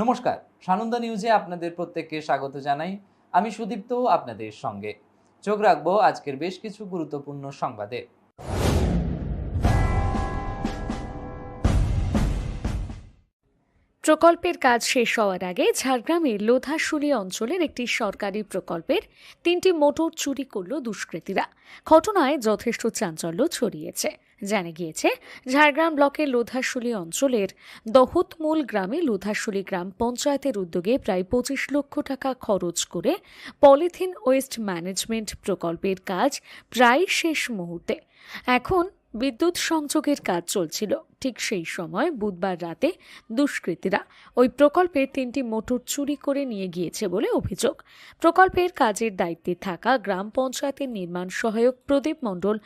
নমস্কার, সানন্দা নিউজে আপনাদের প্রত্যেককে স্বাগত জানাই। আমি সুদীপ্ত, আপনাদের সঙ্গে। চোখ রাখব আজকের বেশ কিছু গুরুত্বপূর্ণ সংবাদে। প্রকল্পের কাজ শেষ হওয়ার আগে ঝাড়গ্রামের লোধাশুলি অঞ্চলের একটি সরকারি প্রকল্পের তিনটি মোটর চুরি করল দুষ্কৃতীরা। ঘটনায় যথেষ্ট চাঞ্চল্য ছড়িয়েছে। জানা গিয়েছে, ঝাড়গ্রাম ব্লকের লোধাশুলি অঞ্চলের দহতমূল গ্রামে লোধাশুলি গ্রাম পঞ্চায়েতের উদ্যোগে প্রায় পঁচিশ লক্ষ টাকা খরচ করে পলিথিন ওয়েস্ট ম্যানেজমেন্ট প্রকল্পের কাজ প্রায় শেষ মুহূর্তে। এখন বিদ্যুৎ সংযোগের কাজ চলছিল। ঠিক সেই সময় বুধবার রাতে দুষ্কৃতীরা ওই প্রকল্পের তিনটি মোটর চুরি করে নিয়ে গিয়েছে বলে অভিযোগ। প্রকল্পের কাজের দায়িত্বে থাকা গ্রাম পঞ্চায়েতের নির্মাণ সহায়ক প্রদীপ মণ্ডল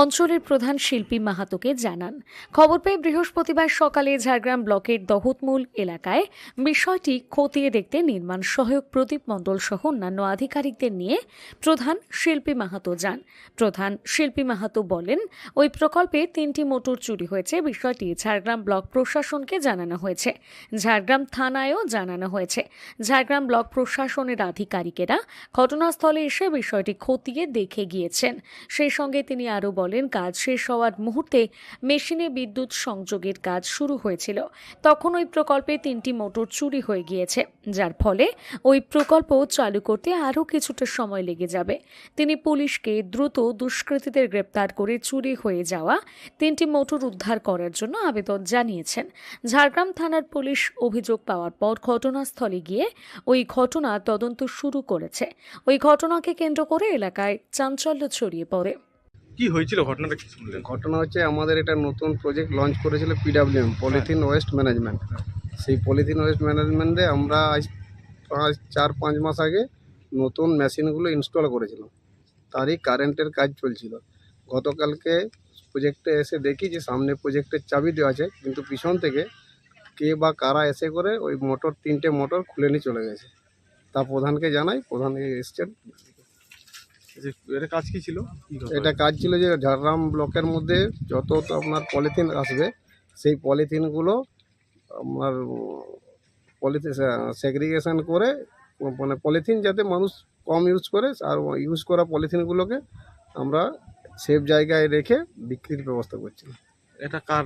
অঞ্চলের প্রধান শিল্পী মাহাতোকে জানান, খবর পেয়ে বৃহস্পতিবার সকালে ঝাড়গ্রাম ব্লকের দহতমূল এলাকায় বিষয়টি খতিয়ে দেখতে নির্মাণ সহায়ক প্রদীপ মণ্ডল সহ অন্যান্য আধিকারিকদের নিয়ে প্রধান শিল্পী মাহাতো যান। প্রধান শিল্পী মাহাতো বলেন, ওই প্রকল্পে তিনটি মোটর চুরি হয়েছে, বিষয়টি ঝাড়গ্রাম ব্লক প্রশাসনকে জানানো হয়েছে। ঝাড়গ্রাম থানায়ও জানানো হয়েছে। ঝাড়গ্রাম ব্লক প্রশাসনের আধিকারিকেরা ঘটনাস্থলে এসে বিষয়টি খতিয়ে দেখে গিয়েছেন। সেই সঙ্গে তিনি আরও বলেন কাজ শেষ হওয়ার মুহূর্তে মেশিনে বিদ্যুৎ সংযোগের কাজ শুরু হয়েছিল। তখন ওই প্রকল্পে তিনটি মোটর চুরি হয়ে গিয়েছে, যার ফলে ওই প্রকল্প চালু করতে আরও কিছুটা সময় লেগে যাবে। তিনি পুলিশকে দ্রুত দুষ্কৃতীদের গ্রেপ্তার করে চুরি হয়ে যাওয়া তিনটি মোটর উদ্ধার করার জন্য আবেদন জানিয়েছেন। ঝাড়গ্রাম থানার পুলিশ অভিযোগ পাওয়ার পর ঘটনাস্থলে গিয়ে ওই ঘটনা তদন্ত শুরু করেছে। ওই ঘটনাকে কেন্দ্র করে এলাকায় চাঞ্চল্য ছড়িয়ে পড়ে। কি হয়েছিল ঘটনাটা কি শুনলেন? ঘটনা হচ্ছে আমাদের এটা নতুন প্রজেক্ট লঞ্চ করেছিল পিডাব্লিউএম পলিথিন ওয়েস্ট ম্যানেজমেন্ট সেই পলিথিন ওয়েস্ট ম্যানেজমেন্টে আমরা আজ পাঁচ চার পাঁচ মাস আগে নতুন মেশিনগুলো ইনস্টল করেছিলাম। তারই কারেন্টের কাজ চলছিল। গতকালকে প্রজেক্টে এসে দেখি যে সামনে প্রজেক্টের চাবি দেওয়া আছে কিন্তু পিছন থেকে কে বা কারা এসে করে ওই মোটর তিনটে মোটর খুলে নিয়ে চলে গেছে। তা প্রধানকে জানাই প্রধান এসছেন। এটা কাজ কি ছিল? এটা কাজ ছিল যে ঝাড়গ্রাম ব্লকের মধ্যে যত তো আপনার পলিথিন আসবে সেই পলিথিনগুলো আপনার পলিথিন সেগ্রিগেশন করে মানে পলিথিন যাতে মানুষ কম ইউজ করে আর ইউজ করা পলিথিনগুলোকে আমরা সেফ জায়গায় রেখে বিক্রির ব্যবস্থা করছিলাম। এটা কার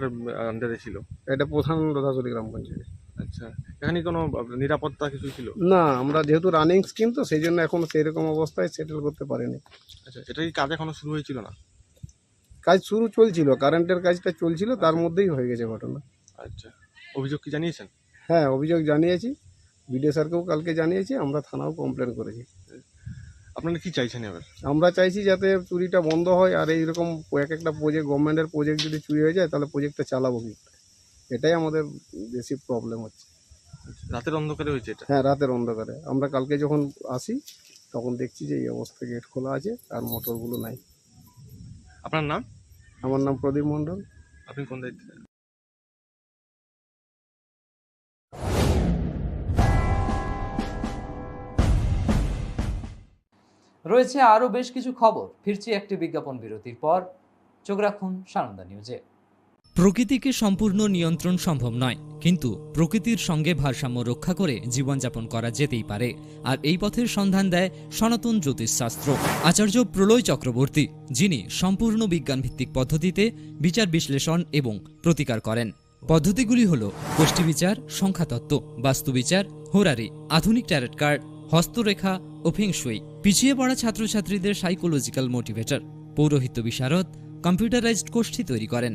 আন্ডারে ছিল? এটা প্রধান লোধাচুরি গ্রাম পঞ্চায়েত আচ্ছা এখানে কোনো নিরাপত্তা কিছু ছিল? না আমরা যেহেতু রানিং স্কিম তো সেই জন্য এখন সেরকম অবস্থায় সেটেল করতে পারিনি। আচ্ছা এটা কি কাজ এখনও শুরু হয়েছিল না? কাজ শুরু চলছিল কারেন্টের কাজটা চলছিল তার মধ্যেই হয়ে গেছে ঘটনা। আচ্ছা অভিযোগ কি জানিয়েছেন? হ্যাঁ অভিযোগ জানিয়েছি। বিডিও স্যারকেও কালকে জানিয়েছি আমরা থানাও কমপ্লেন করেছি। আপনারা কি চাইছেন এবার? আমরা চাইছি যাতে চুরিটা বন্ধ হয় আর এইরকম এক একটা প্রজেক্ট গভর্নমেন্টের প্রজেক্ট যদি চুরি হয়ে যায় তাহলে প্রজেক্টটা চালাবো কি? করে? এটাই আমাদের বেশি প্রবলেম হচ্ছে। রাতের অন্ধকারে হয়েছে এটা? হ্যাঁ রাতের অন্ধকারে। আমরা কালকে যখন আসি তখন দেখছি যে এই অবস্থা গেট খোলা আছে আর মোটরগুলো নাই। আপনার নাম? আমার নাম প্রদীপ মণ্ডল। আপনি কোন দায়িত্বে? রয়েছে আরও বেশ কিছু খবর। ফিরছি একটি বিজ্ঞাপন বিরতির পর। চোখ রাখুন সানন্দা নিউজে। প্রকৃতিকে সম্পূর্ণ নিয়ন্ত্রণ সম্ভব নয়, কিন্তু প্রকৃতির সঙ্গে ভারসাম্য রক্ষা করে জীবনযাপন করা যেতেই পারে। আর এই পথের সন্ধান দেয় সনাতন জ্যোতিষশাস্ত্র। আচার্য প্রলয় চক্রবর্তী, যিনি সম্পূর্ণ বিজ্ঞানভিত্তিক পদ্ধতিতে বিচার বিশ্লেষণ এবং প্রতিকার করেন। পদ্ধতিগুলি হল গোষ্ঠী বিচার, সংখ্যাতত্ত্ব বাস্তুবিচার হোরারি, আধুনিক ট্যারেট কার্ড, হস্তরেখা ও ফেংশুই পিছিয়ে পড়া ছাত্রছাত্রীদের সাইকোলজিক্যাল মোটিভেটর পৌরোহিত্য বিশারদ কম্পিউটারাইজড গোষ্ঠী তৈরি করেন।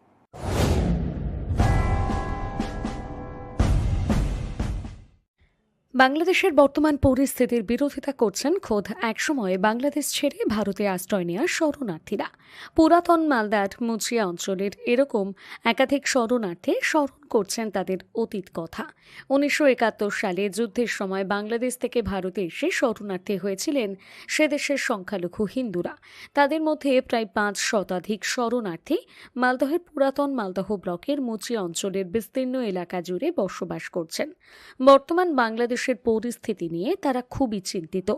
বাংলাদেশের বর্তমান পরিস্থিতির বিরোধিতা করছেন খোদ একসময় বাংলাদেশ ছেড়ে ভারতে আশ্রয় নেওয়া শরণার্থীরা। পুরাতন মালদার মুচিয়া অঞ্চলের এরকম একাধিক শরণার্থী স্মরণ করছেন তাদের অতীত কথা। উনিশশো একাত্তর সালে যুদ্ধের সময় বাংলাদেশ থেকে ভারতে এসে শরণার্থী হয়েছিলেন সে দেশের সংখ্যালঘু হিন্দুরা। তাদের মধ্যে প্রায় পাঁচ শতাধিক শরণার্থী মালদহের পুরাতন মালদহ ব্লকের মুচিয়া অঞ্চলের বিস্তীর্ণ এলাকা জুড়ে বসবাস করছেন। বর্তমান বাংলাদেশের পরিস্থিতি নিয়ে তারা খুবই চিন্তিত।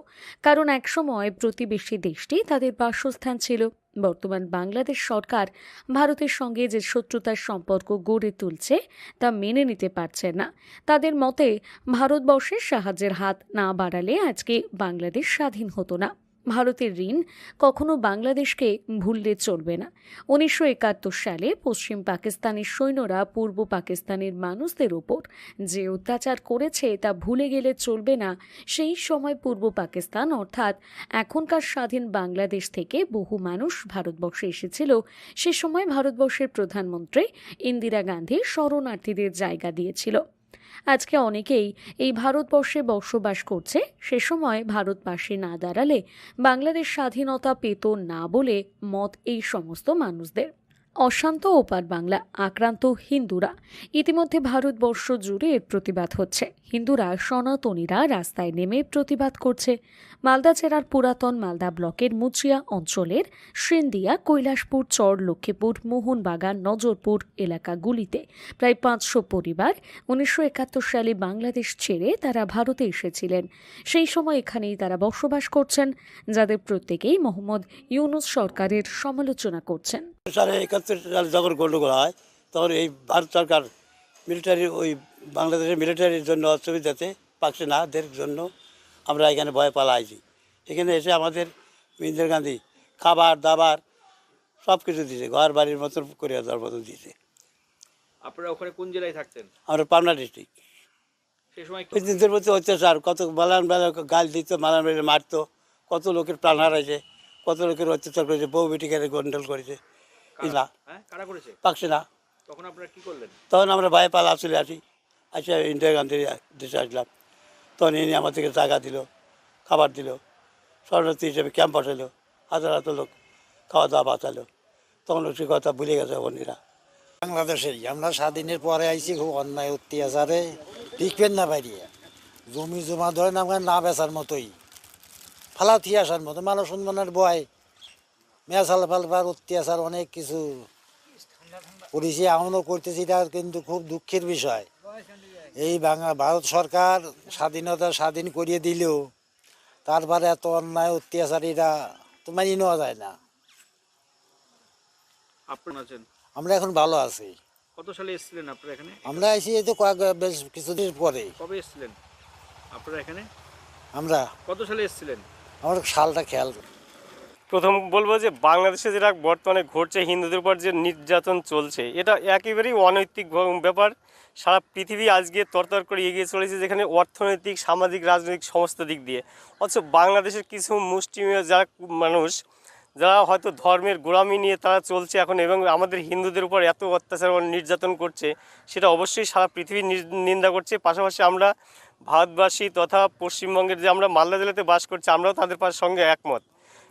কারণ একসময় প্রতিবেশী দেশটি তাদের বাসস্থান ছিল। বর্তমান বাংলাদেশ সরকার ভারতের সঙ্গে যে শত্রুতার সম্পর্ক গড়ে তুলছে, তা মেনে নিতে পারছে না। তাদের মতে, ভারতবর্ষের সাহায্যের হাত না বাড়ালে আজকে বাংলাদেশ স্বাধীন হতো না। ভারতের ঋণ কখনো বাংলাদেশকে ভুললে চলবে না। উনিশশো একাত্তর সালে পশ্চিম পাকিস্তানের সৈন্যরা পূর্ব পাকিস্তানের মানুষদের ওপর যে অত্যাচার করেছে তা ভুলে গেলে চলবে না, সেই সময় পূর্ব পাকিস্তান অর্থাৎ এখনকার স্বাধীন বাংলাদেশ থেকে বহু মানুষ ভারতবর্ষে এসেছিল। সে সময় ভারতবর্ষের প্রধানমন্ত্রী ইন্দিরা গান্ধী শরণার্থীদের জায়গা দিয়েছিল। আজকে অনেকেই এই ভারতবর্ষে বসবাস করছে। সে সময় ভারতবাসী না দাঁড়ালে বাংলাদেশ স্বাধীনতা পেত না বলে মত এই সমস্ত মানুষদের। অশান্ত ওপার বাংলা, আক্রান্ত হিন্দুরা। ইতিমধ্যে ভারতবর্ষ জুড়ে এর প্রতিবাদ হচ্ছে। হিন্দুরা, সনাতনীরা রাস্তায় নেমে প্রতিবাদ করছে। মালদা জেলার পুরাতন মালদা ব্লকের মুচিয়া অঞ্চলের সিন্দিয়া, কৈলাসপুর, চর, লক্ষ্মীপুর, মোহনবাগান, নজরপুর এলাকাগুলিতে প্রায় পাঁচশো পরিবার উনিশশো একাত্তর সালে বাংলাদেশ ছেড়ে তারা ভারতে এসেছিলেন। সেই সময় এখানেই তারা বসবাস করছেন, যাদের প্রত্যেকেই মোহাম্মদ ইউনুস সরকারের সমালোচনা করছেন। সালে একাত্তর সালে যখন গণ্ডগোল হয় তখন এই ভারত সরকার মিলিটারি ওই বাংলাদেশের মিলিটারির জন্য অসুবিধাতে পাকছে না দের জন্য আমরা এখানে ভয় পালাইছি। এখানে এসে আমাদের ইন্দিরা গান্ধী খাবার দাবার সব কিছু দিয়েছে ঘর বাড়ির মতন করে দেওয়ার মতন দিয়েছে। আপনারা ওখানে কোন জেলায় থাকতেন? আমরা পাবনা ডিস্ট্রিক্ট সেই সময় হিন্দুদের প্রতি অত্যাচার কত মালান বেলা গাল দিত মালান বেলা মারতো কত লোকের প্রাণ হারাইছে কত লোকের অত্যাচার করেছে বউ বেটিকে গন্ডল করেছে। না হ্যাঁ কারা করেছে? পাকছে তখন আপনারা কি করলেন? তখন আমরা ভয় পালা চলে আসি আচ্ছা ইন্দিরা গান্ধীর দেশে আসলাম। তখন এনে আমাদেরকে জায়গা দিল খাবার দিল শরণার্থী হিসেবে ক্যাম্প বসালো হাজার হাজার লোক খাওয়া দাওয়া বাঁচালো। তখন সে কথা ভুলে গেছে অন্যরা বাংলাদেশেই আমরা স্বাধীনের পরে আইছি খুব অন্যায় অত্যাচারে। টিকবেন না বাইরে। জমি জমা ধরেন আমরা না বেচার মতোই। ফালাথি আসার মতো মানুষ উন্নয়নের বয় মেয়াশাল ফালবার অত্যাচার অনেক কিছু করেছি এমনও করতেছি এটা কিন্তু খুব দুঃখের বিষয়। এই বাংলা ভারত সরকার স্বাধীনতা স্বাধীন করিয়ে দিলেও তারপরে এত অন্যায় অত্যাচারীরা তো মানিয়ে নেওয়া যায় না। আমরা এখন ভালো আছি। কত সালে এসেছিলেন আপনারা এখানে? আমরা এসে এই তো কয়েক বেশ কিছুদিন পরে। কবে এসেছিলেন আপনারা এখানে? আমরা কত সালে এসেছিলেন? আমার সালটা খেয়াল প্রথম বলব যে বাংলাদেশে যেটা বর্তমানে ঘটছে, হিন্দুদের উপর যে নির্যাতন চলছে, এটা একেবারেই অনৈতিক ব্যাপার। সারা পৃথিবী আজকে তরতর করে এগিয়ে চলেছে যেখানে অর্থনৈতিক, সামাজিক, রাজনৈতিক সমস্ত দিক দিয়ে। অথচ বাংলাদেশের কিছু মুষ্টিমেয় যারা মানুষ, যারা হয়তো ধর্মের গোড়ামি নিয়ে তারা চলছে এখন এবং আমাদের হিন্দুদের উপর এত অত্যাচার নির্যাতন করছে, সেটা অবশ্যই সারা পৃথিবী নির- নিন্দা করছে। পাশাপাশি আমরা ভারতবাসী তথা পশ্চিমবঙ্গের যে আমরা মালদা জেলাতে বাস করছি, আমরাও তাদের সঙ্গে একমত।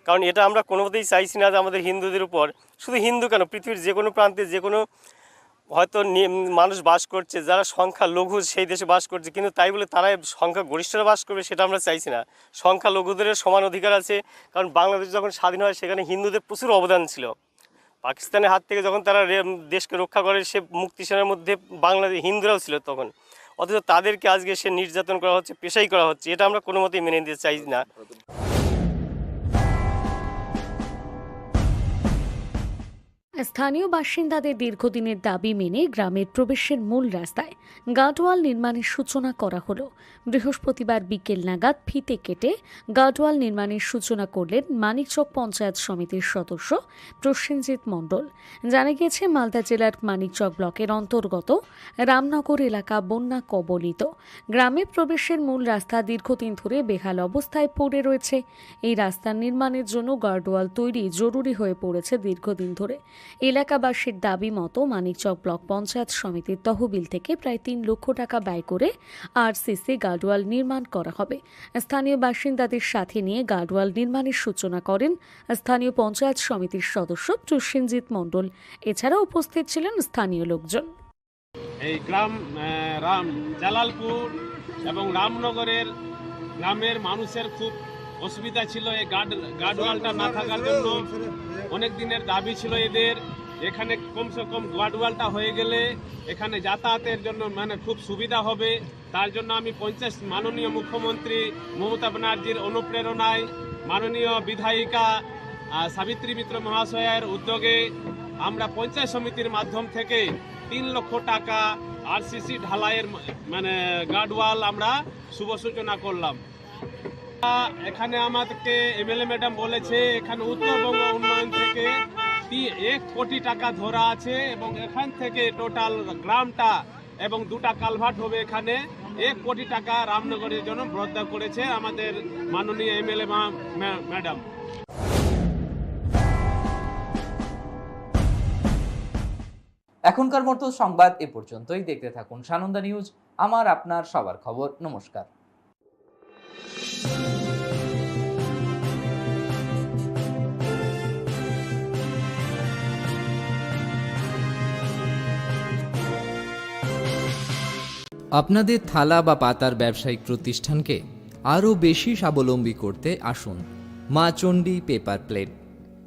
কারণ এটা আমরা কোনোমতেই চাইছি না যে আমাদের হিন্দুদের উপর। শুধু হিন্দু কেন? পৃথিবীর যে কোনো প্রান্তে যে কোনো হয়তো মানুষ বাস করছে, যারা সংখ্যা লঘু সেই দেশে বাস করছে, কিন্তু তাই বলে তারা সংখ্যা গরিষ্ঠরা বাস করবে সেটা আমরা চাইছি না। সংখ্যা লঘুদের সমান অধিকার আছে, কারণ বাংলাদেশ যখন স্বাধীন হয় সেখানে হিন্দুদের প্রচুর অবদান ছিল। পাকিস্তানের হাত থেকে যখন তারা দেশকে রক্ষা করে, সে মুক্তি সেনার মধ্যে বাংলাদেশ হিন্দুরাও ছিল তখন। অথচ তাদেরকে আজকে সে নির্যাতন করা হচ্ছে, পেশাই করা হচ্ছে, এটা আমরা কোনো মতেই মেনে নিতে চাই না। স্থানীয় বাসিন্দাদের দীর্ঘদিনের দাবি মেনে গ্রামের প্রবেশের মূল রাস্তায় গার্ডওয়াল নির্মাণের সূচনা করা হলো। বৃহস্পতিবার বিকেল নাগাদ ফিতে কেটে গার্ডওয়াল নির্মাণের সূচনা করলেন মানিকচক পঞ্চায়েত সমিতির সদস্য প্রসেনজিৎ মণ্ডল। জানা গিয়েছে, মালদা জেলার মানিকচক ব্লকের অন্তর্গত রামনগর এলাকা বন্যা কবলিত। গ্রামে প্রবেশের মূল রাস্তা দীর্ঘদিন ধরে বেহাল অবস্থায় পড়ে রয়েছে। এই রাস্তার নির্মাণের জন্য গার্ডওয়াল তৈরি জরুরি হয়ে পড়েছে দীর্ঘদিন ধরে। এলাকাবাসীর দাবি মতো মানিকচক ব্লক পঞ্চায়েত সমিতির তহবিল থেকে প্রায় তিন লক্ষ টাকা ব্যয় করে আরসিসি গার্ডওয়াল নির্মাণ করা হবে। স্থানীয় বাসিন্দাদের সাথে নিয়ে গার্ডওয়াল নির্মাণের সূচনা করেন স্থানীয় পঞ্চায়েত সমিতির সদস্য প্রসেনজিৎ মণ্ডল। এছাড়া উপস্থিত ছিলেন স্থানীয় লোকজন। এই গ্রাম রাম, জালালপুর এবং রামনগরের গ্রামের মানুষের খুব অসুবিধা ছিল এই গার্ড গার্ডওয়ালটা না থাকার জন্য। অনেক দিনের দাবি ছিল এদের। এখানে কমসে কম গার্ডওয়ালটা হয়ে গেলে এখানে যাতায়াতের জন্য মানে খুব সুবিধা হবে। তার জন্য আমি পঞ্চায়েত মাননীয় মুখ্যমন্ত্রী মমতা ব্যানার্জির অনুপ্রেরণায় মাননীয় বিধায়িকা সাবিত্রী মিত্র মহাশয়ের উদ্যোগে আমরা পঞ্চায়েত সমিতির মাধ্যম থেকে তিন লক্ষ টাকা আরসিসি ঢালাইয়ের মানে গার্ডওয়াল আমরা শুভ সূচনা করলাম। এখানে আমাদেরকে এমএলএ ম্যাডাম বলেছে, এখানে উত্তরবঙ্গ উন্নয়ন থেকে এক কোটি টাকা ধরা আছে এবং এখান থেকে টোটাল গ্রামটা এবং দুটা কালভার্ট হবে এখানে। এক কোটি টাকা রামনগরের জন্য বরাদ্দ করেছে আমাদের মাননীয় এমএলএ ম্যাডাম। এখনকার মতো সংবাদ এ পর্যন্তই। দেখতে থাকুন সানন্দা নিউজ, আমার আপনার সবার খবর। নমস্কার। আপনাদের থালা বা পাতার ব্যবসায়িক প্রতিষ্ঠানকে আরও বেশি স্বাবলম্বী করতে আসুন Ma Chandi paper plate.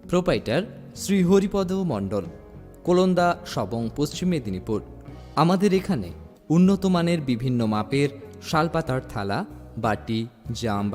Proprietor Shri Haripada Mondal, Kolonda, Sabang, Paschim Medinipur. আমাদের এখানে উন্নত মানের বিভিন্ন মাপের শালপাতার থালা বাটি জাম বা